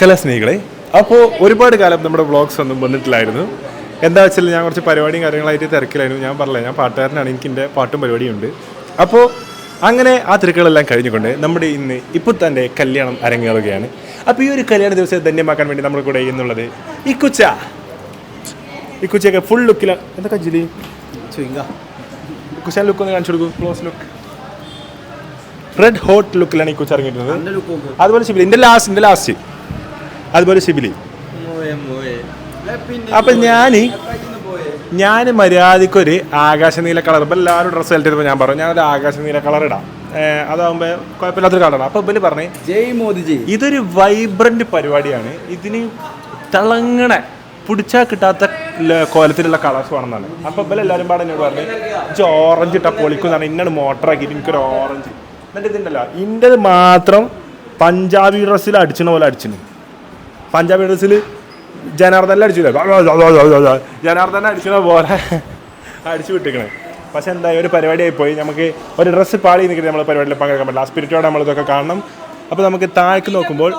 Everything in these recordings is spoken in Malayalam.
കലാസ്നേഹികളെ അപ്പോൾ ഒരുപാട് കാലം നമ്മുടെ വ്ളോഗ്സ് ഒന്നും വന്നിട്ടില്ലായിരുന്നു. എന്താ വെച്ചാൽ ഞാൻ കുറച്ച് പരിപാടിയും കാര്യങ്ങളായിട്ട് തിരക്കിലായിരുന്നു. ഞാൻ പറഞ്ഞില്ല ഞാൻ പാട്ടുകാരനാണ് എനിക്ക് എന്റെ പാട്ടും പരിപാടിയും ഉണ്ട് അപ്പോൾ അങ്ങനെ ആ തിരക്കുകളെല്ലാം കഴിഞ്ഞുകൊണ്ട് നമ്മുടെ ഇന്ന് ഇപ്പോൾ തന്നെ കല്യാണം അരങ്ങേറുകയാണ്. അപ്പോൾ ഈ ഒരു കല്യാണ ദിവസം ധന്യമാക്കാൻ വേണ്ടി നമ്മൾ കൂടെ എന്നുള്ളത് ഈ കുച്ച. ഈ കുച്ചയൊക്കെ ഫുൾ ലുക്കിലാണ് എന്തൊക്കെ ജിലി? കുശാൻ ലുക്ക് ഒന്ന് കാണിച്ചു കൊടുക്കും ക്ലോസ് ലുക്ക് റെഡ് ഹോട്ട് ലുക്കിലാണ് ഈ കുച്ച ഇറങ്ങിയിട്ടുള്ളത്. അതുപോലെ ശിബിലി എന്റെ ലാസ്റ്റ് എന്റെ ലാസ്റ്റ് അതുപോലെ ശിബിലി അപ്പൊ ഞാൻ ഞാൻ മര്യാദക്കൊരു ആകാശനീല കളർ ഇപ്പം എല്ലാവരും ഡ്രസ്സ് സെലക്ട് ചെയ്തപ്പോൾ ഞാൻ പറഞ്ഞു ഞാനൊരു ആകാശനീല കളർ ഇടാം. അതാകുമ്പോൾ കുഴപ്പമില്ലാത്തൊരു കളറാണ്. അപ്പോൾ ഇവർ പറഞ്ഞു ജയ് മോദിജി. ജയ് ഇതൊരു വൈബ്രന്റ് പരിപാടിയാണ്. ഇതിന് തിളങ്ങണ പിടിച്ചാൽ കിട്ടാത്ത കോലത്തിലുള്ള കളേഴ്സ് വേണമെന്നാണ്. അപ്പോൾ ഇവരെ എല്ലാവരും പാടെ എന്നോട് പറഞ്ഞു എനിക്ക് ഓറഞ്ച് ഇട്ട പൊളിക്കും എന്നാണ്. ഇന്നാണ് മോട്ടറാക്കിയിട്ട് എനിക്കൊരു ഓറഞ്ച് എന്നിട്ട് ഇതുണ്ടല്ലോ ഇന്റെ മാത്രം പഞ്ചാബി ഡ്രസ്സിൽ അടിച്ചണ പോലെ അടിച്ചിന്. പഞ്ചാബി ഡ്രസ്സിൽ ജനാർദ്ദനെ അടിച്ചില്ല? ജനാർദ്ദനെ അടിച്ചത് പോലെ അടിച്ചു വിട്ടിക്കണേ. പക്ഷെ എന്താ ഒരു പരിപാടിയായി പോയി. നമുക്ക് ഒരു ഡ്രസ്സ് പാളി നിൽക്കുന്നത് നമ്മൾ പരിപാടിയിൽ പങ്കെടുക്കാൻ പറ്റില്ല. ആ സ്പിരിറ്റോടെ നമ്മളിതൊക്കെ കാണണം. അപ്പോൾ നമുക്ക് താഴേക്ക് നോക്കുമ്പോൾ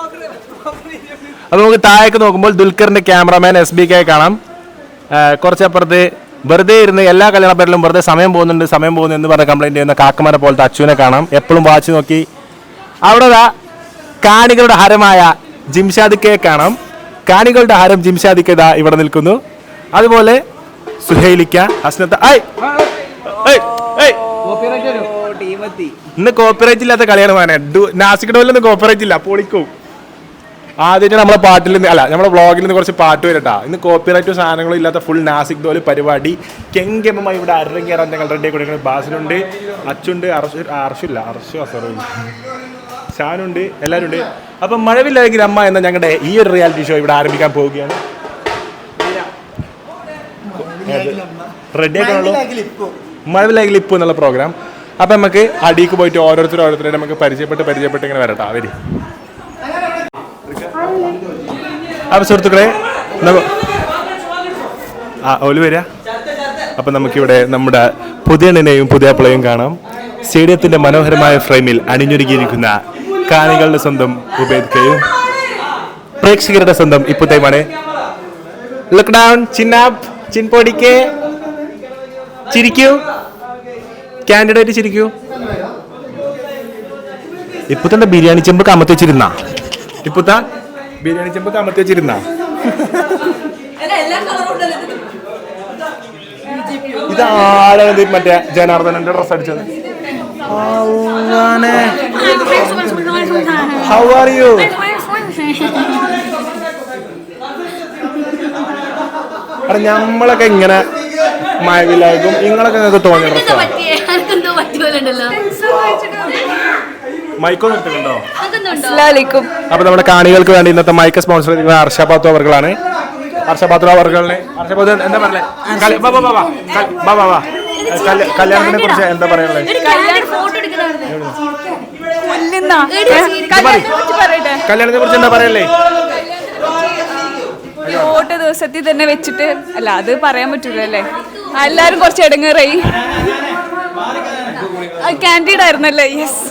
അപ്പോൾ നമുക്ക് താഴേക്ക് നോക്കുമ്പോൾ ദുൽഖറിന്റെ ക്യാമറമാൻ എസ് ബി കെ കാണാം. കുറച്ചപ്പുറത്ത് വെറുതെ ഇരുന്ന് എല്ലാ കല്യാണ പേരിലും വെറുതെ സമയം പോകുന്നുണ്ട് സമയം പോകുന്നു എന്ന് പറഞ്ഞ കംപ്ലൈന്റ് ചെയ്യുന്ന കാക്കമാരെ പോലത്തെ അച്ചുവിനെ കാണാം. എപ്പോഴും വാച്ച് നോക്കി. അവിടെ കാണികളുടെ ഹരമായ ജിംഷാദ് കെ കാണാം. കാണികളുടെ ഹരം ജിംഷാദ് ഇതാ ഇവിടെ നിൽക്കുന്നു. അതുപോലെ സുഹൈലിക്ക ഹസ്നത്ത് ഇന്ന് കോപ്പറേറ്റ് ഇല്ലാത്ത കളിയാണ് മാനേ. നാസിക് ഡോലൊന്നും കോപ്പറേറ്റ് ഇല്ല. പൊളിക്കും. ആദ്യം നമ്മളെ പാട്ടിൽ നിന്ന് അല്ല നമ്മളെ വ്ളോഗിൽ നിന്ന് കുറച്ച് പാട്ട് വരട്ടാ ഇന്ന് കോപ്പിറൈറ്റും സാധനങ്ങളും ഇല്ലാത്ത ഫുൾ നാസിക് ദോൽ പരിപാടി. കെങ്കെമ്മമായി ഇവിടെ അരങ്ങേറാൻ ഞങ്ങൾ റെഡി കൊടുക്കുന്നത്. ബാസിലുണ്ട് അച്ചുണ്ട് അർഷു അർഷില്ല. അർഷു അസറുണ്ട് ഷാനുണ്ട് എല്ലാവരും ഉണ്ട് അപ്പം മഴവില്ലായെങ്കിൽ അമ്മ എന്ന ഞങ്ങളുടെ ഈ ഒരു റിയാലിറ്റി ഷോ ഇവിടെ ആരംഭിക്കാൻ പോവുകയാണ്. റെഡി ആക്കാനുള്ളൂ മഴവില്ലായെങ്കിൽ ഇപ്പോൾ എന്നുള്ള പ്രോഗ്രാം അപ്പം നമുക്ക് അടിക്ക് പോയിട്ട് ഓരോരുത്തർ ഓരോരുത്തരും നമുക്ക് പരിചയപ്പെട്ട് പരിചയപ്പെട്ട് ഇങ്ങനെ വരട്ടെ. അവർ അപ്പം സുഹൃത്തുക്കളെ ആ ഓൽ വരിക അപ്പം നമുക്കിവിടെ നമ്മുടെ പുതിയണ്ണിനെയും പുതിയപ്പിളയും കാണാം. സ്റ്റേഡിയത്തിന്റെ മനോഹരമായ ഫ്രെയിമിൽ അണിഞ്ഞൊരുക്കിയിരിക്കുന്ന കാണികളുടെ സ്വന്തം ഉപേദിക്കയും പ്രേക്ഷകരുടെ സ്വന്തം ഇപ്പുത്തേമാണ് ലുക്ക് ഡൗൺ ചിന്നാപ്പ് ചിൻപൊടിക്ക്. ചിരിക്കൂ. കാൻഡിഡേറ്റ് ചിരിക്കൂ. ഇപ്പത്തന്റെ ബിരിയാണി ചെമ്പ് കമത്തി വെച്ചിരുന്ന? ഇപ്പത്ത ബിരിയാണി ചെമ്പ് കമത്തി വെച്ചിരുന്ന? ഇതാരാണ് മറ്റേ ജനാർദ്ദനന്റെ ഡ്രസ് അടിച്ചത്? ഹൗ ആർ യു അവിടെ നമ്മളൊക്കെ ഇങ്ങനെ മഴവിലായിരിക്കും നിങ്ങളൊക്കെ നിങ്ങൾക്ക് തോന്നിയ ഡ്രസ്സാണ് എന്തോ പറ്റുമല്ലോ മൈക്കോ നിർത്തുന്നുണ്ടോ അസ്സലാമലൈക്കും. അപ്പൊ നമ്മുടെ കാണികൾക്ക് വേണ്ടി ഇന്നത്തെ മൈക്ക് സ്പോൺസർ ചെയ്യുന്ന ഹർഷപാത്തു അവർകളാണ് അവർക്കാണ്. അവർകളെ ഹർഷപാത്തു എന്താ പറഞ്ഞേ? കല്യ- ബാ, ബാ, ബാ, ബാ. കൽ- ബാ, ബാ, ബാ. കല്യ- കല്യാണത്തിനെ കുറിച്ച് എന്താ പറയാനുള്ളത്? കല്യാണത്തെ കുറിച്ച് എന്താ പറയല്ലേ? വോട്ട് ദിവസത്തിൽ തന്നെ വെച്ചിട്ട് അല്ല അത് പറയാൻ പറ്റൂല അല്ലേ എല്ലാരും കുറച്ച് ഇടങ്ങേറായി. ക്യാൻഡീഡ് ആയിരുന്നല്ലേ? യെസ്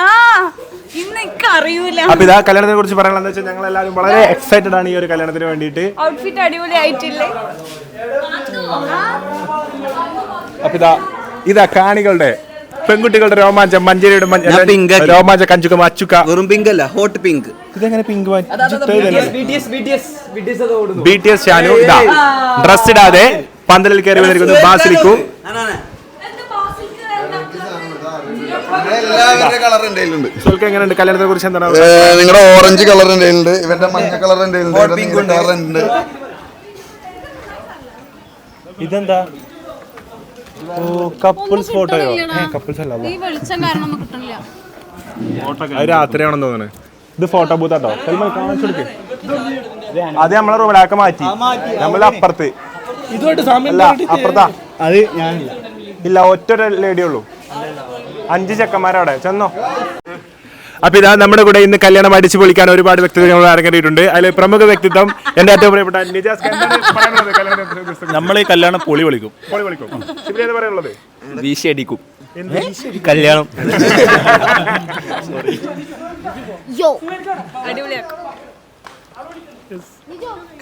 ആ. അറിയൂല അപ്പൊ ഇതാ കല്യാണത്തെ കുറിച്ച് പറയാനുള്ള വെച്ചാൽ ഞങ്ങൾ എല്ലാവരും വളരെ എക്സൈറ്റഡ് ആണ് ഈ ഒരു കല്യാണത്തിന് വേണ്ടിയിട്ട്. ഔട്ട്ഫിറ്റ് അടിപൊളി ആയിട്ടില്ലേ അപ്പൊ ഇതാ ഇതാ കാണികളുടെ പെൺകുട്ടികളുടെ രോമാഞ്ചം മഞ്ചേരിയുടെ. രോമാഞ്ച കഞ്ചുക അച്ചുക്ക. വെറും പിങ്ക് അല്ല ഹോട്ട് പിങ്ക് ഇതെങ്ങനെ പിങ്ക് ബി ടി എസ് ഓടുന്നു? ബി ടി എസ് ഷാനു ഇതാ ഡ്രസ് ഇടാതെ പന്തലിൽ കയറി വന്നിരിക്കുന്നു ബാസിലിക്കു എല്ലാവരുടെ കളർ എന്റെ കയ്യിലുണ്ട് സുൽക്ക് എങ്ങനെയുണ്ട്? കല്യാണത്തെ കുറിച്ച് എന്താണ് നിങ്ങളുടെ ഓറഞ്ച് കളർ എന്റെ കയ്യിലുണ്ട്. ഇവരുടെ മഞ്ഞ കളർ എന്റെ ഉണ്ട്. ഇതെന്താ? ഓ കപ്പിൾസ് ഫോട്ടോയോ കപ്പിൾസ് അല്ല അത്. രാത്രിയാണെന്ന് തോന്നുന്നത് ഇത് ഫോട്ടോ ബൂത്ത് ആട്ടോ. സൽമാൻ കാണിച്ചു കൊടുക്ക്. അത് നമ്മളെ റൂമിലാക്ക മാറ്റി. നമ്മളെ അപ്പുറത്ത്. അല്ല അപ്പുറത്താ. അത് ഞാനില്ല. ഇല്ല ഒറ്റ ലേഡിയുള്ളൂ അഞ്ച് ചെക്കന്മാരവിടെ. ചെന്നോ. അപ്പൊ ഇതാ നമ്മുടെ കൂടെ ഇന്ന് കല്യാണം അടിച്ചു പൊളിക്കാൻ ഒരുപാട് വ്യക്തിത്വങ്ങൾ അരങ്ങേറിയിട്ടുണ്ട്. അതിൽ പ്രമുഖ വ്യക്തിത്വം എന്റെ ഏറ്റവും പ്രിയപ്പെട്ട നിജാസ്? നമ്മൾ ഈ കല്യാണം പൊളി വിളിക്കും. പൊളി വിളിക്കും. എന്താ പറയാനുള്ളത്? വീശി അടിക്കും കല്യാണം.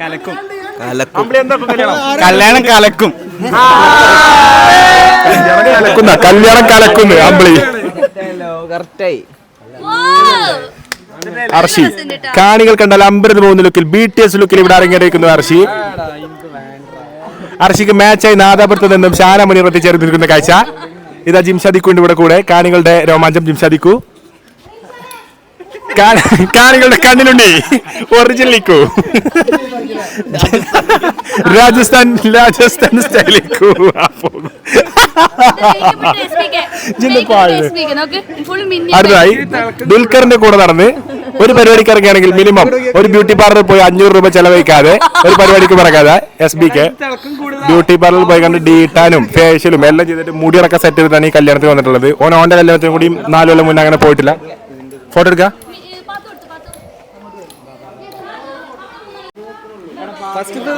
കലക്കും. കലക്കും. കല്യാണം? കല്യാണം കലക്കും. കലക്കുന്ന കല്യാണം കലക്കുന്നു അമ്പിളി കറക്റ്റായി. അർഷി കാണികൾ കണ്ടാൽ അമ്പരത് പോകുന്ന ലുക്കിൽ ബി ടി എസ് ലുക്കിൽ ഇവിടെ അരങ്ങേറിയിരിക്കുന്നു അർഷി. അർഷിക്ക് മാച്ചായി നാദാപുരത്ത് നിന്നും ശാനമണി എത്തിച്ചേർന്ന് ചേർന്നിരിക്കുന്ന കാഴ്ച. ഇതാ ജിംഷാദിക്കുണ്ട് ഇവിടെ കൂടെ കാണികളുടെ രോമാഞ്ചം ജിംഷാദിക്കു. കാണികളുടെ കണ്ണിലുണ്ടി. ഒറിജിനലിക്കു രാജസ്ഥാൻ രാജസ്ഥാൻ സ്റ്റൈലിക്കു അടുത്തായി ദുൽഖറിന്റെ കൂടെ നടന്ന് ഒരു പരിപാടിക്ക് ഇറങ്ങുകയാണെങ്കിൽ മിനിമം ഒരു ബ്യൂട്ടി പാർലറിൽ പോയി അഞ്ഞൂറ് രൂപ ചെലവഴിക്കാതെ ഒരു പരിപാടിക്ക് പറക്കാതെ എസ് ബിക്ക് ബ്യൂട്ടി പാർലറിൽ പോയി കണ്ട് ഡീട്ടാനും ഫേഷ്യലും എല്ലാം ചെയ്തിട്ട് മുടിയടക്കം സെറ്റ് ചെയ്തിട്ടാണ് ഈ കല്യാണത്തിന് വന്നിട്ടുള്ളത്. ഓൻ ഓന്റെ കല്യാണത്തിനും കൂടി നാല് കൊല്ലം മുന്നേ അങ്ങനെ പോയിട്ടില്ല. ഫോട്ടോ എടുക്ക.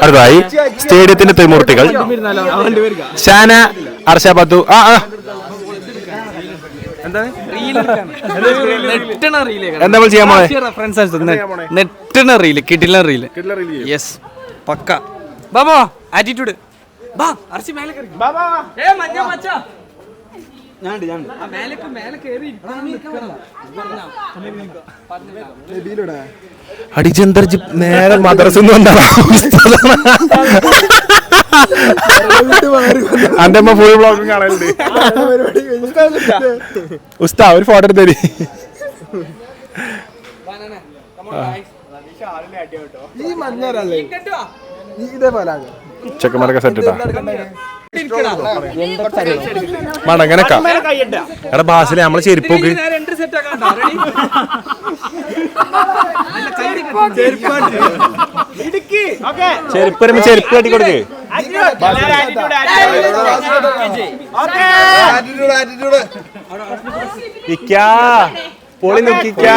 അടുത്തതായി സ്റ്റേഡിയത്തിന്റെ ത്രിമൂർത്തികൾ. ഷാന അർഷ പത്തു. ആ ആ. എന്താ? ചെയ്യാൻ പോണേ? റെഫറൻസ് നെറ്റിന് റീൽ കിടിലൻ റീൽ യെസ് പക്ക. ബാബോ ആറ്റിറ്റ്യൂഡ് ബാ അർച്ചി മേലെ ബാബാ. ഏ മഞ്ഞ മച്ച അടിച്ചന്തർ നേരെ മദ്രസ അന്റെ അമ്മ ഫുൾ ബ്ലോഗും കാണലുണ്ട്. ഉസ്താ ഒരു ഫോട്ടോ എടുത്ത് തരി ചെക്കന്മാരൊക്കെ സെറ്റ് ഇട്ടാ. മടങ്ങനക്ക എടാ ബാസിലെ നമ്മളെ ചെരുപ്പോക്ക് ചെരുപ്പ് വരുമ്പോ ചെരുപ്പ് കട്ടി കൊടുക്ക്. ഇക്കാ പൊളി നോക്കിക്കാ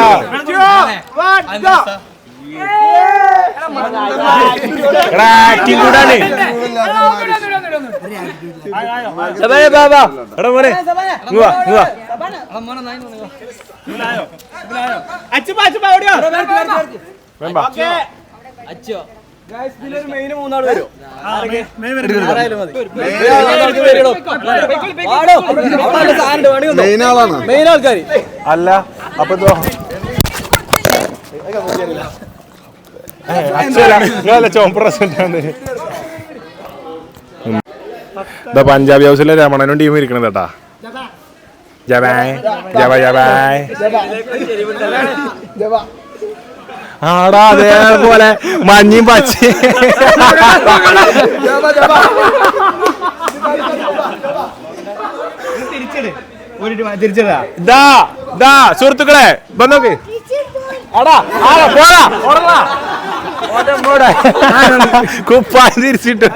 എടാ ആക്ടിങ് കൂടാണ്. എടാ മോനെ. ഇങ്ങ് വാ ഇങ്ങ് വാ. വേം വാ. മെയിൻ ആളാണ്. അല്ല അപ്പൊ ഇതാ പഞ്ചാബി ഹൗസിലെ രമണനും ടീം ഇരിക്കണത് കേട്ടാ. ജവായ് ജവ ജവായ് ആടാ അതേപോലെ മഞ്ഞയും പച്ച. ദാ ദാ സുഹൃത്തുക്കളെ വന്നോക്ക്. ആടാ ആടാ പോടാ ഓടടാ ഓടെ പോടെ കുപ്പായ തിരിച്ചിട്ട്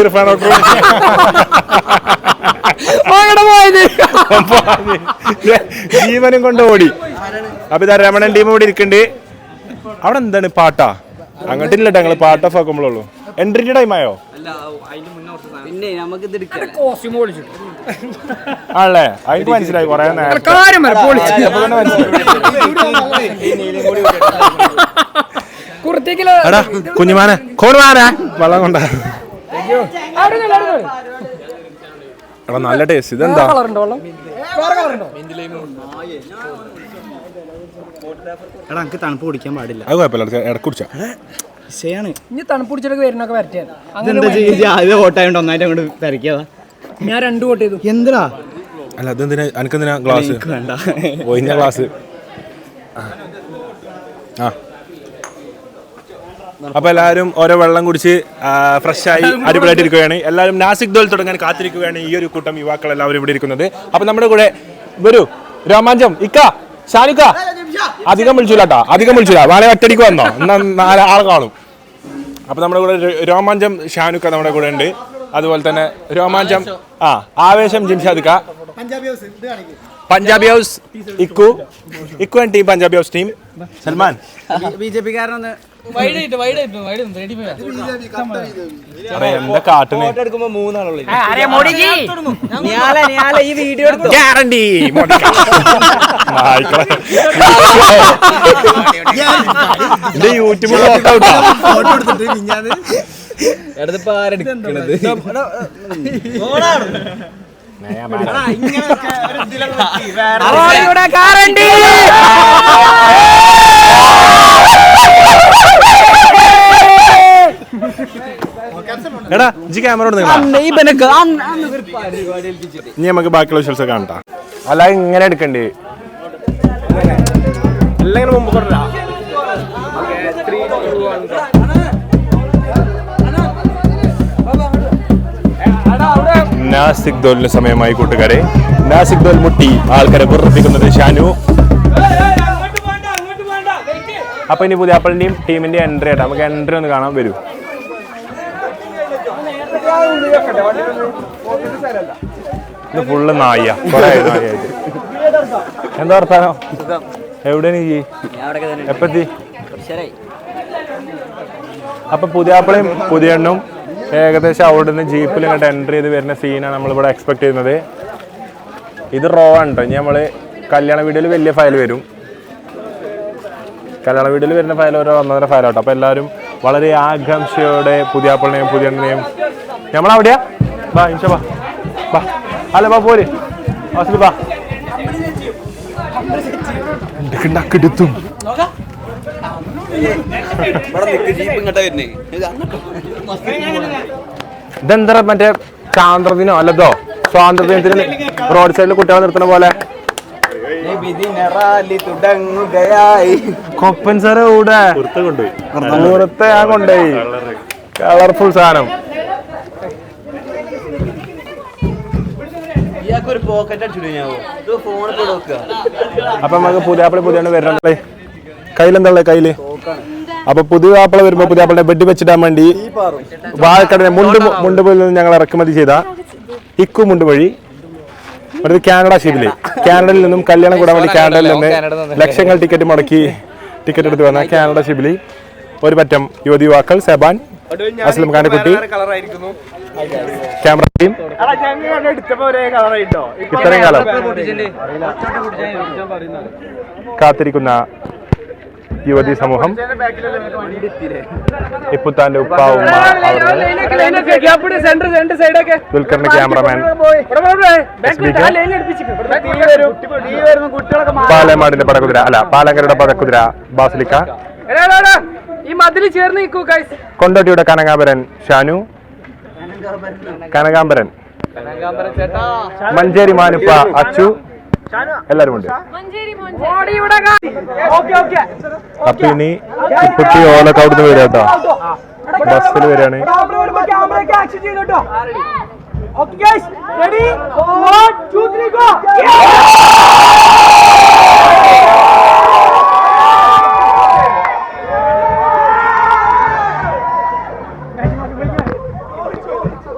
ഇർഫാനൊക്കെ ജീവനും കൊണ്ട് ഓടി. അപ്പൊ ഇതാ രമണൻ ടീം ഇവിടെ ഇരിക്കണ്ട്. അവിടെ എന്താണ് പാട്ടാ? അങ്ങോട്ടില്ല ഞങ്ങൾ പാട്ട് ഓഫ് ആക്കുമ്പോഴുള്ളൂ എൻട്രി ടൈം ആയോ? പിന്നെ നമുക്ക് ഇത് എടുക്കാം ആണല്ലേ? അതിന് മനസ്സിലായി കൊറേ നേരം മനസ്സിലായി. എടാ കുഞ്ഞുമാനെ കോണുമാനെ വെള്ളം കൊണ്ട. എടാ നല്ല ടേസ്റ്റ് ഇതെന്താ? എടാ എനിക്ക് തണുപ്പ് കുടിക്കാൻ പാടില്ല. അത് കുഴപ്പമില്ല ഇടയ്ക്ക് കുടിച്ചാ. ശരിയാണ് ഇനി തണുപ്പ് പിടിച്ചിട്ടൊക്കെ വരുന്നൊക്കെ വരട്ടെ അത് ഓട്ടായോണ്ട് ഒന്നായിട്ട് അങ്ങോട്ട് തിരക്കിയതാ ഞാൻ രണ്ട് വോട്ട് ചെയ്തു. എന്തിനാ? അല്ല അതെന്തിനാ? എന്തിനാ ഗ്ലാസ് ഒഴിഞ്ഞ ഗ്ലാസ് ആ. അപ്പൊ എല്ലാവരും ഓരോ വെള്ളം കുടിച്ച് ഫ്രഷ് ആയി അടിപൊളിയായിട്ട് ഇരിക്കുകയാണ് എല്ലാവരും നാസിക് ദോൽ തുടങ്ങാൻ കാത്തിരിക്കുകയാണ് ഈ ഒരു കൂട്ടം യുവാക്കൾ എല്ലാവരും ഇവിടെ ഇരിക്കുന്നത്. അപ്പൊ നമ്മുടെ കൂടെ വരൂ. രോമാഞ്ചം ഇക്ക ഷാനിക്ക അധികം വിളിച്ചില്ലാട്ടാ അധികം വിളിച്ചില്ല വേണേ ഒറ്റടിക്ക് വന്നോ? എന്നാ നാല് ആൾ കാണും. അപ്പൊ നമ്മുടെ കൂടെ രോമാഞ്ചം ഷാനുക്ക നമ്മുടെ കൂടെ ഉണ്ട്. അതുപോലെ തന്നെ രോമാഞ്ചം ആ ആവേശം ജിംഷാദിക്ക Punjabi house Ikku. Ikku and team Punjabi house team Salman. B J പിക്കാരനൊന്ന് വൈഡായിട്ട് ഈ വീഡിയോ എടുത്തോ? ഗ്യാരണ്ടി യൂട്യൂബിൽ ഫോട്ടോ എടുത്തിട്ട് മിഞ്ഞാന്ന് എടുത്തപ്പോ ആരെടുക്കണത് എടാ ഇജ്ജ് ക്യാമറ ഇനി നമുക്ക് ബാക്കിയുള്ള വിഷ്വൽസ് കാണട്ടാ. അല്ല ഇങ്ങനെ എടുക്കണ്ടേ? ഇങ്ങനെ മുമ്പ് കൊണ്ടാ നാസിക് ദോലിന് സമയമായി കൂട്ടുകാരെ. നാസിക് ദോൽ മുട്ടി ആൾക്കാരെ പുറപ്പിക്കുന്നത് ഷാനു. അപ്പൊ ഇനി പുതിയ അപ്പളിന്റെയും ടീമിന്റെ എൻട്രി ആയിട്ട് നമുക്ക് എൻട്രി ഒന്ന് കാണാൻ വരൂ. ഇത് ഫുള്ള് നായ. എന്താ വർത്താനോ? എവിടെ നീ എപ്പത്തി? അപ്പൊ പുതിയ ആപ്പിളയും പുതിയ എണ്ണും ഏകദേശം അവിടെ നിന്ന് ജീപ്പിൽ ഇങ്ങോട്ട് എൻട്രി ചെയ്ത് വരുന്ന സീനാണ് നമ്മളിവിടെ എക്സ്പെക്ട് ചെയ്യുന്നത്. ഇത് റോ കേട്ടോ ഇനി നമ്മൾ കല്യാണ വീഡിയോയിൽ വലിയ ഫയൽ വരും. കല്യാണ വീഡിയോയിൽ വരുന്ന ഫയൽ ഓരോ ഒന്നര ഫയലോട്ടോ അപ്പൊ എല്ലാവരും വളരെ ആകാംക്ഷയോടെ പുതിയ ആപ്പിളിനെയും പുതിയ എണ്ണനെയും നമ്മളവിടെയാ? ബാ ഇൻഷ ബാ ബാ. അല്ല ബാ പോര്. വാസിൽ ബാ. ടുത്തും ഇതെന്താ മറ്റേ ചാന്ദ്രദിനോ അല്ലതോ? സ്വാതന്ത്ര്യദിനത്തിന് റോഡ് സൈഡിൽ കുട്ടികളെ നിർത്തുന്ന പോലെ. കൊപ്പൻ സാറ് കൂടെ കൊണ്ടുപോയി. കൊണ്ടുപോയി. കളർഫുൾ സാധനം. ഒരു പോക്കറ്റ് ഇത് ഫോണിൽ അപ്പൊ നമുക്ക് പുതിയ ആപ്പിൾ പുതിയ വരണല്ലേ കയ്യിലെന്താ കയ്യിൽ? അപ്പൊ പുതിയ ആപ്പിള വരുമ്പോ പുതിയ ആപ്പിളിനെ വെടി വെച്ചിടാൻ വേണ്ടി വാഴക്കടനെ മുണ്ട് മുണ്ട് പോയി ഞങ്ങൾ ഇറക്കുമതി ചെയ്ത ഇക്കു മുണ്ട് വഴി. ഒരു കാനഡ ഷിപ്പിൽ. കാനഡയിൽ നിന്നും കല്യാണം കൂടാൻ വേണ്ടി കാനഡയിൽ നിന്ന് ലക്ഷങ്ങൾ ടിക്കറ്റ് മുടക്കി ടിക്കറ്റ് എടുത്ത് വന്ന കാനഡ ഷിപ്പിൽ. ഒരു പറ്റം യുവതി യുവാക്കൾ സെബാൻ അസ്ലം ഖാന്റെ കുട്ടി. Camera team? ഇത്രയും കാലം കാത്തിരിക്കുന്ന യുവതി സമൂഹം. ഇപ്പുത്താന്റെ ഉപ്പ ഉമ്മ ദുൽഖറിന്റെ ക്യാമറമാൻ പാലമാടിന്റെ പടക്കുതിര. അല്ല പാലങ്കരയുടെ പടക്കുതിര ബാസിലിക്ക. ഈ മതിൽ ചേർന്ന് നിൽക്കൂ ഗൈസ് കൊണ്ടോട്ടിയുടെ കനകാപരൻ ഷാനു. കനകാംബരൻ. മഞ്ചേരി മാനുപ്പ അച്ചു. എല്ലാരും ഉണ്ട്. അപ്പൊ ഇനി കുട്ടി ഓലൊക്കെ അവിടുന്ന് വരിക കേട്ടോ. ബസ്സിൽ വരികയാണ്.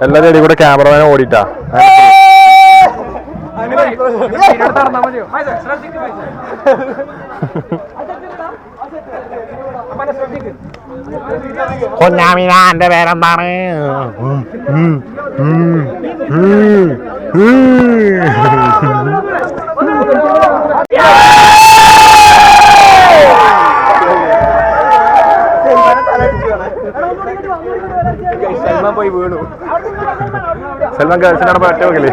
എല്ലാരും ഇടയിൽ കൂടെ ക്യാമറമാനെ ഓടിട്ടാ കൊഞ്ഞാമിനാന്റെ പേരെന്താണ്? ഉം, ഉം, ഉം, ഉം, ഉം. സൽമാൻ ഗേൾസിനാണ് ഒറ്റ നോക്കില്ലേ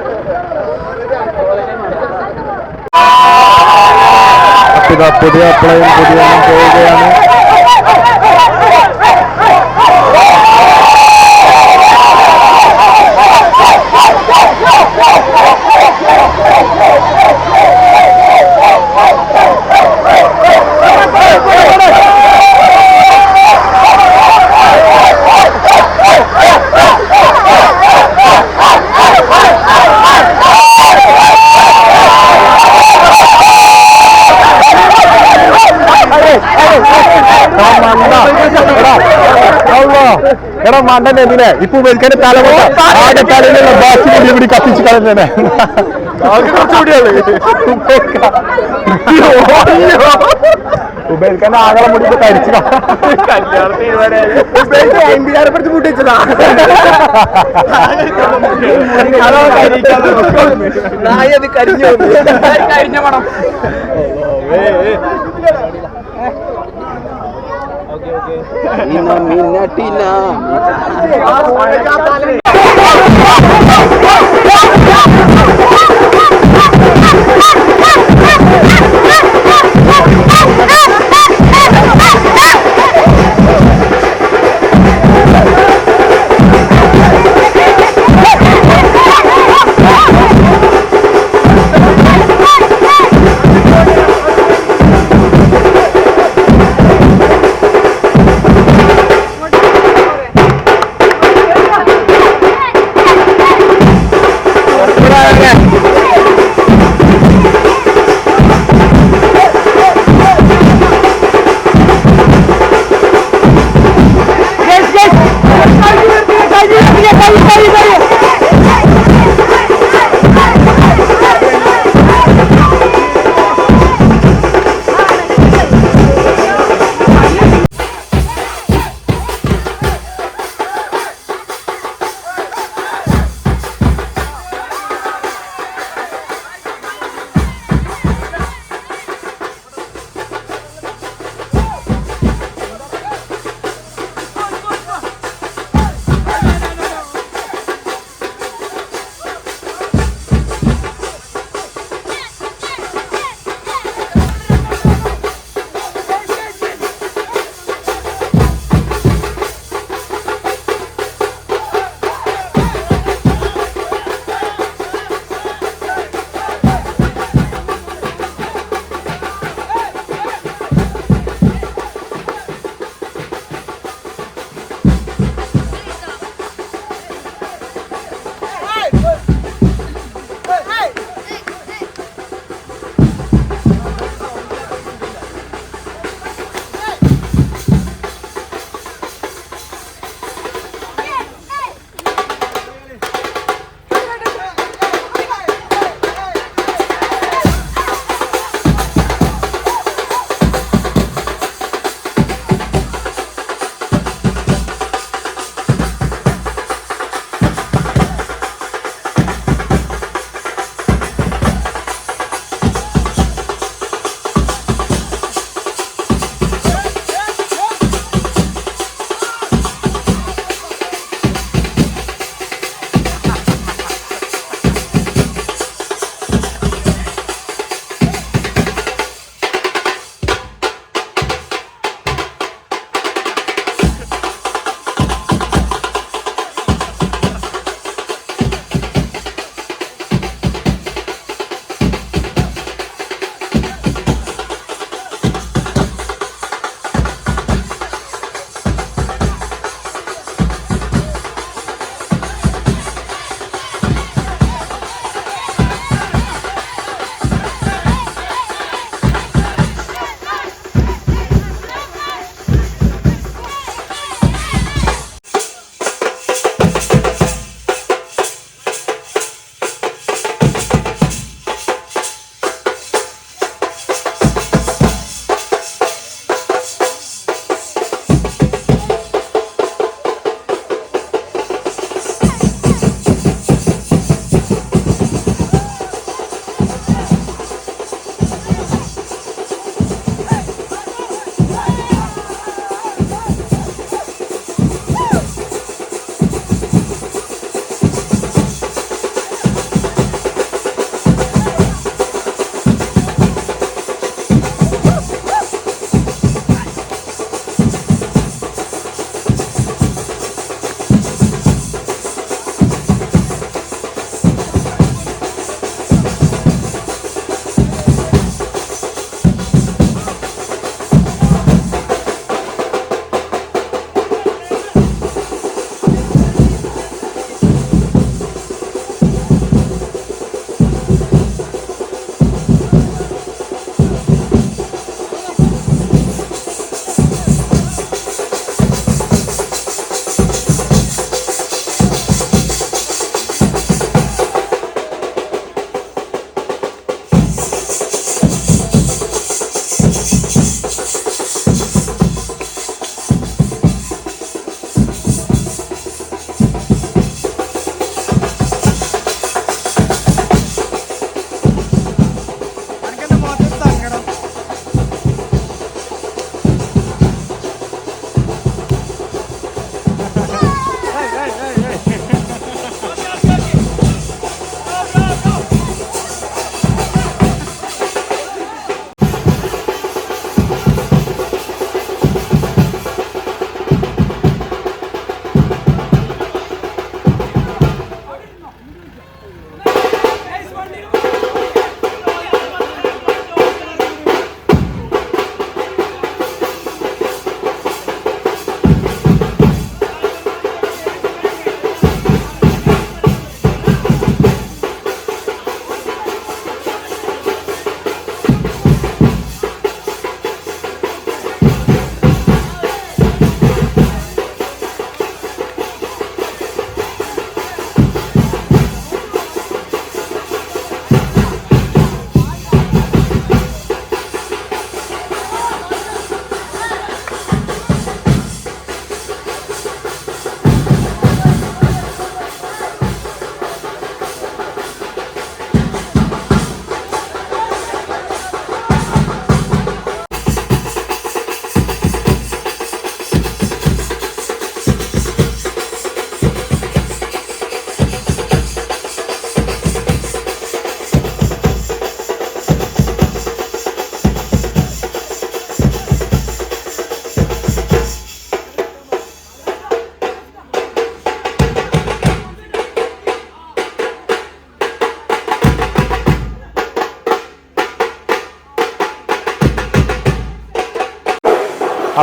പ്ലെയിൻ പുതിയ പോവുകയാണ് എടാ മണ്ടൻ എന്തിനെ ഇപ്പൊ വലിക്കാൻ തലമുറ ആകെ തലയിലുള്ള ബാക്കി മുടി ഇവിടെ കത്തിച്ച് കളഞ്ഞേ ഉപയോഗിക്കാൻ ആകളെ മുടി ഇപ്പൊ കരിച്ചു പിടിച്ച് മുട്ടിച്ചതാ നായത് കരിഞ്ഞു. കരിഞ്ഞ. മണം टीना मीना टीना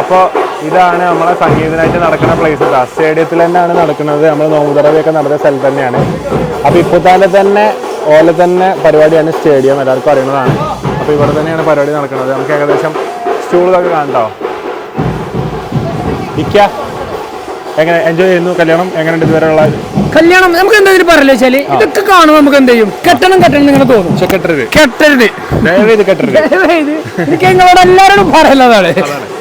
അപ്പോൾ ഇതാണ് നമ്മളെ സംഗീതനായിട്ട് നടക്കുന്ന പ്ലേസ് സ്റ്റേഡിയത്തിൽ തന്നെയാണ് നടക്കുന്നത്. നമ്മൾ നോമുതറവിയൊക്കെ നടന്ന സ്ഥലം തന്നെയാണ്. അപ്പോൾ ഇപ്പോൾ തന്നെ തന്നെ ഓലെ തന്നെ പരിപാടിയാണ് സ്റ്റേഡിയം എല്ലാവർക്കും അറിയുന്നതാണ് അപ്പോൾ ഇവിടെ തന്നെയാണ് പരിപാടി നടക്കുന്നത്. നമുക്ക് ഏകദേശം സ്റ്റൂളൊക്കെ കാണണ്ടോ ഇക്ക എങ്ങനെ എൻജോയ് ചെയ്യുന്നു? കല്യാണം എങ്ങനെയുണ്ട് ഇതുവരെയുള്ള കല്യാണം നമുക്ക് എന്താ പറയല്ലോ വെച്ചാൽ ഇതൊക്കെ കാണുമ്പോൾ നമുക്ക് എന്ത് ചെയ്യും? കെട്ടണം കെട്ടണം നിങ്ങൾ തോന്നും. കെട്ടരുത്. കെട്ടരുത്. കെട്ടരുത്. ദയവേത്. എനിക്ക് നിങ്ങളോട് എല്ലാവരോടും പറയുന്നതാണ്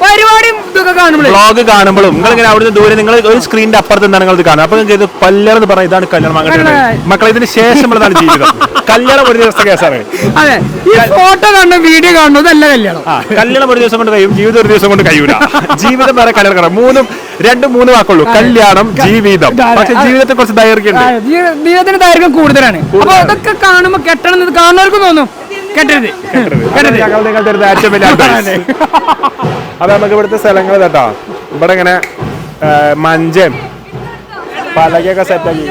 കാണുമ്പോഴേ വ്ളോഗ് കാണുമ്പോഴും? നിങ്ങൾ ഇങ്ങനെ അവിടുന്ന് ദൂരെ നിങ്ങൾ ഒരു സ്ക്രീനിന്റെ അപ്പുറത്ത് നിന്നാണ് നിങ്ങൾ ഇത് കാണുന്നത്. അപ്പൊ നിങ്ങൾക്ക് ഇത് പല്ലെന്ന് പറഞ്ഞാൽ ഇതാണ് കല്യാണം അങ്ങനെ മക്കളെ ഇതിന് ശേഷമുള്ളതാണ് ജീവിതം. കല്യാണം ഒരു ദിവസത്തെ കേസാണ്. അതെ. ഈ ഫോട്ടോ കാണുന്ന വീഡിയോ കാണുന്നു ഇതല്ല കല്യാണം. കല്യാണം ഒരു ദിവസം കൊണ്ട് കഴിയും ജീവിതം ഒരു ദിവസം കൊണ്ട് കഴിയൂല. ജീവിതം വേറെ കല്യാണം കാണാം. മൂന്നും രണ്ടും മൂന്ന് വാക്കുള്ളൂ കല്യാണം ജീവിതം. പക്ഷെ ജീവിതത്തെ കുറച്ച് ദൈർഘ്യം ജീവിതത്തിന്റെ ദൈർഘ്യം കൂടുതലാണ്. അപ്പൊ അതൊക്കെ കാണുമ്പോ കെട്ടണം എന്ന് കാണുന്നവർക്ക് തോന്നും. കെട്ടരുത്. കെട്ടരുത്. ഞങ്ങൾ നിങ്ങൾ തരുന്ന ഏറ്റവും വലിയ advice. അപ്പൊ നമുക്ക് ഇവിടുത്തെ സ്ഥലങ്ങൾ കേട്ടോ. ഇവിടെ ഇങ്ങനെ മഞ്ചം പലകയൊക്കെ സെറ്റ് ആക്കി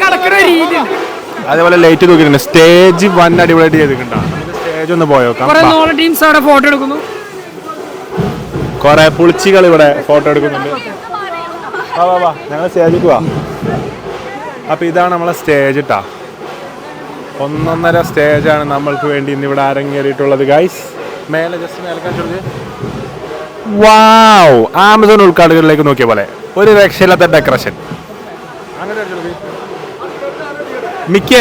കിടക്കുന്ന രീതി. അതേപോലെ ലൈറ്റ് തൂക്കിയിട്ടുണ്ട്. സ്റ്റേജ് വൺ അടിപൊളിയായിട്ട് ചെയ്തിട്ടുണ്ടോ കൊറേ സ്റ്റേജ് ഒന്ന് പോയോക്കാം ടീംസ് അവിടെ ഫോട്ടോ എടുക്കുന്നു. കുറെ പുളിച്ചികൾ ഇവിടെ ഫോട്ടോ എടുക്കുന്നുണ്ട്. വാ വാ വാ. ഞങ്ങൾ സ്റ്റേജിൽ പോവാ അപ്പൊ ഇതാണ് നമ്മളെ സ്റ്റേജ് ഇട്ടാ ഒന്നൊന്നര സ്റ്റേജാണ് നമ്മൾക്ക് വേണ്ടി ഇന്ന് ഇവിടെ അരങ്ങേറിയിട്ടുള്ളത് ഗൈസ് മേലെ ജസ്റ്റ് മേലെ വാവ് ആമസോൺ ഉൾക്കാടുകളിലേക്ക് നോക്കിയ പോലെ. ഒരു രക്ഷയില്ലാത്ത ഡെക്കറേഷൻ മിക്ക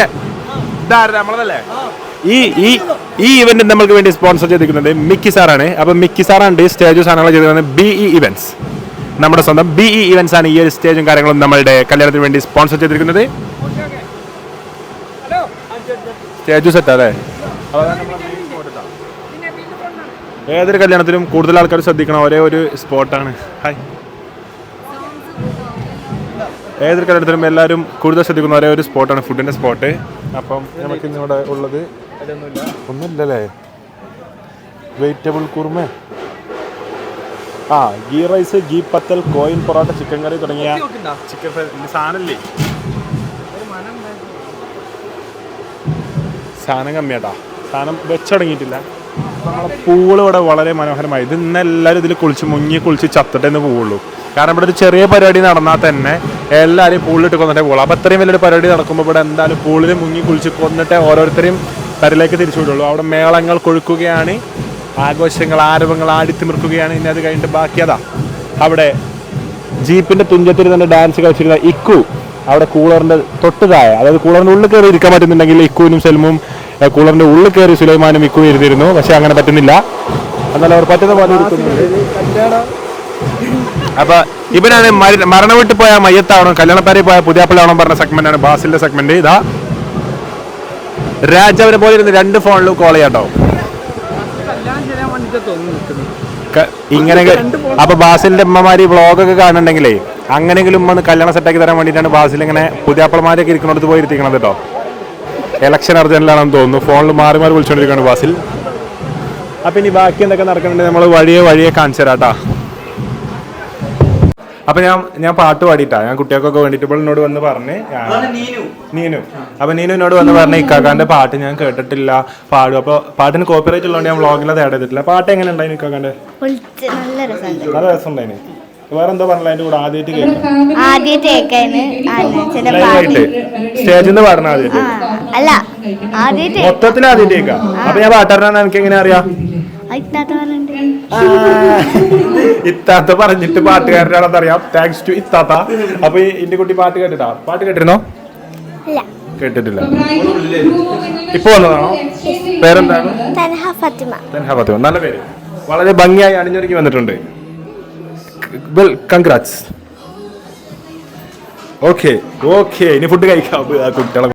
നമ്മളതല്ലേ? ഈ ഈ ഈ ഇവന്റ് നമ്മൾക്ക് വേണ്ടി സ്പോൺസർ ചെയ്തിരിക്കുന്നത് മിക്കി സാറാണ്. അപ്പൊ മിക്കി സാറാണ് സ്റ്റേജ് സാധനങ്ങൾ ചെയ്തിരിക്കുന്നത് ബി ഇ ഇവന്റ്സ് നമ്മുടെ സ്വന്തം ബി ഇ ഇവന്റ്സ് ആണ് ഈ ഒരു സ്റ്റേജും കാര്യങ്ങളും നമ്മളുടെ കല്യാണത്തിന് വേണ്ടി സ്പോൺസർ ചെയ്തിരിക്കുന്നത്. സ്റ്റേജ് സെറ്റ് അല്ലേ ഏതൊരു കല്യാണത്തിലും കൂടുതൽ ആൾക്കാർ ശ്രദ്ധിക്കണം ഒരേ ഒരു സ്പോട്ടാണ് ഹായ് ഏതൊരു കല്യാണത്തിലും എല്ലാവരും കൂടുതൽ ശ്രദ്ധിക്കുന്ന ഒരേ ഒരു സ്പോട്ടാണ് ഫുഡിന്റെ സ്പോട്ട് അപ്പം നമുക്ക് ഇന്നിവിടെ ഉള്ളത് ഒന്നുമില്ലല്ലേ? വെജിറ്റബിൾ കുറുമ. ആ ഗീ റൈസ് ഗീ പത്തൽ കോയിൻ പൊറോട്ട ചിക്കൻ കറി തുടങ്ങിയ ചിക്കൻ ഫ്രൈ സാധനല്ലേ? സാധനം കമ്മിയാട്ടാ. സാധനം വെച്ചടങ്ങിയിട്ടില്ല. നമ്മളെ പൂൾ ഇവിടെ വളരെ മനോഹരമായി. ഇത് ഇന്ന് എല്ലാവരും ഇതിൽ കുളിച്ച് മുങ്ങി കുളിച്ച് ചത്തിട്ടേ എന്ന് പോവുള്ളൂ. കാരണം ഇവിടെ ഒരു ചെറിയ പരിപാടി നടന്നാൽ തന്നെ എല്ലാവരും പൂളിലിട്ട് കൊന്നിട്ടേ പോകുള്ളൂ അപ്പോൾ അത്രയും വലിയൊരു പരിപാടി നടക്കുമ്പോൾ ഇവിടെ എന്തായാലും പൂളിൽ മുങ്ങി കുളിച്ച് കൊന്നിട്ടേ ഓരോരുത്തരെയും കരയിലേക്ക് തിരിച്ചു വിടുള്ളൂ. അവിടെ മേളങ്ങൾ കൊഴുക്കുകയാണ്. ആഘോഷങ്ങൾ ആരവങ്ങൾ ആടിത്തിമിർക്കുകയാണ്. ഇനി അത് കഴിഞ്ഞിട്ട് ബാക്കി അതാ അവിടെ ജീപ്പിന്റെ തുഞ്ചത്തിൽ തന്നെ ഡാൻസ് കളിച്ചിരുന്ന ഇക്കു. അവിടെ കൂളറിന്റെ തൊട്ട് താഴെ അതായത് കൂളറിന്റെ ഉള്ളിൽ കയറി ഇരിക്കാൻ പറ്റുന്നുണ്ടെങ്കിൽ ഇക്കുവിനും സെൽമും കൂളറിന്റെ ഉള്ളിൽ കയറി സുലൈമാനും ഇക്കു ഇരുന്നിരുന്നു. പക്ഷെ അങ്ങനെ പറ്റുന്നില്ല. എന്നാൽ അവർ പറ്റുന്ന പോലെ അപ്പൊ ഇവനാണ് മരണ വിട്ട് പോയ മയ്യത്താവണം കല്യാണപ്പാരി പോയ പുതിയാപ്പിളാവണം പറഞ്ഞ സെഗ്മെന്റ് ആണ് ബാസിന്റെ സെഗ്മെന്റ്. ഇതാ. രാജാവിനെ പോലെ ഇരുന്ന് രണ്ട് ഫോണിലും കോൾ ചെയ്യാട്ടോ. ഇങ്ങനെ അപ്പൊ ബാസിലിന്റെ അമ്മമാര് ബ്ലോഗൊക്കെ കാണുന്നുണ്ടെങ്കിലേ അങ്ങനെയെങ്കിലും വന്ന് ഒന്ന് കല്യാണം സെറ്റാക്കി തരാൻ വേണ്ടിയിട്ടാണ് ബാസിൽ ഇങ്ങനെ പുതിയാപ്പിളമാരൊക്കെ ഇരിക്കുന്നിടത്ത് പോയി ഇരുത്തിക്കണത് കേട്ടോ. ഇലക്ഷൻ അർജന്റിലാണെന്ന് തോന്നുന്നു. ഫോണിൽ മാറി മാറി വിളിച്ചുകൊണ്ടിരിക്കുകയാണ് ബാസിൽ. അപ്പൊ ഇനി ബാക്കി എന്തൊക്കെ നടക്കുന്നുണ്ട് നമ്മൾ വഴിയെ വഴിയെ കാണിച്ചു തരാട്ടാ അപ്പൊ ഞാൻ ഞാൻ പാട്ട് പാടിയിട്ടാ. ഞാൻ കുട്ടികൾക്കൊക്കെ വേണ്ടിയിട്ട് ഇപ്പോൾ എന്നോട് വന്ന് പറഞ്ഞ് നീനു. അപ്പൊ നീനു എന്നോട് വന്ന് പറഞ്ഞ ഇക്കാക്കാന്റെ പാട്ട് ഞാൻ കേട്ടിട്ടില്ല പാടും. അപ്പൊ പാട്ടിന് കോപ്പിറൈറ്റ് ഉള്ളതുകൊണ്ട് ഞാൻ വ്ളോഗിൽ അത് ആഡ് ചെയ്തിട്ടില്ല. പാട്ട് എങ്ങനെ ഉണ്ടായിരുന്നു ഇക്കാക്കാന്റെ നല്ല രസം നല്ല രസമുണ്ടായിന് വേറെ എന്താ പറഞ്ഞില്ല? അതിന്റെ കൂടെ ആദ്യമായിട്ട് കേൾക്കാം. ആദ്യമായിട്ട് കേൾക്കാന് സ്റ്റേജിൽ നിന്ന് പാടണം ആദ്യമായിട്ട് അല്ല ആദ്യമായിട്ട് മൊത്തത്തിൽ ആദ്യമായിട്ട് കേൾക്കാം. അപ്പൊ ഞാൻ പാട്ടാറിനാന്ന് എനിക്ക് എങ്ങനെ അറിയാം? ഇത്താത്ത പറഞ്ഞിട്ട് പാട്ടുകാരനാണെന്ന് അറിയാം. താങ്ക്സ് ടു ഇത്താത്ത. അപ്പൊ ഇന്റെ കുട്ടി പാട്ട് കേട്ടിട്ടാ? പാട്ട് കേട്ടിരുന്നോ? കേട്ടിട്ടില്ല. ഇപ്പൊ വന്നതാണോ? പേരെന്താണ്? തൻഹ ഫാത്തിമ. തൻഹ ഫാത്തിമ. നല്ല പേര്. വളരെ ഭംഗിയായി അണിഞ്ഞൊരുക്കി വന്നിട്ടുണ്ട്. വെൽ കൺഗ്രാറ്റ്സ് ഓക്കെ ഓക്കെ ഇനി ഫുഡ് കഴിക്കാം. കുട്ടികളെ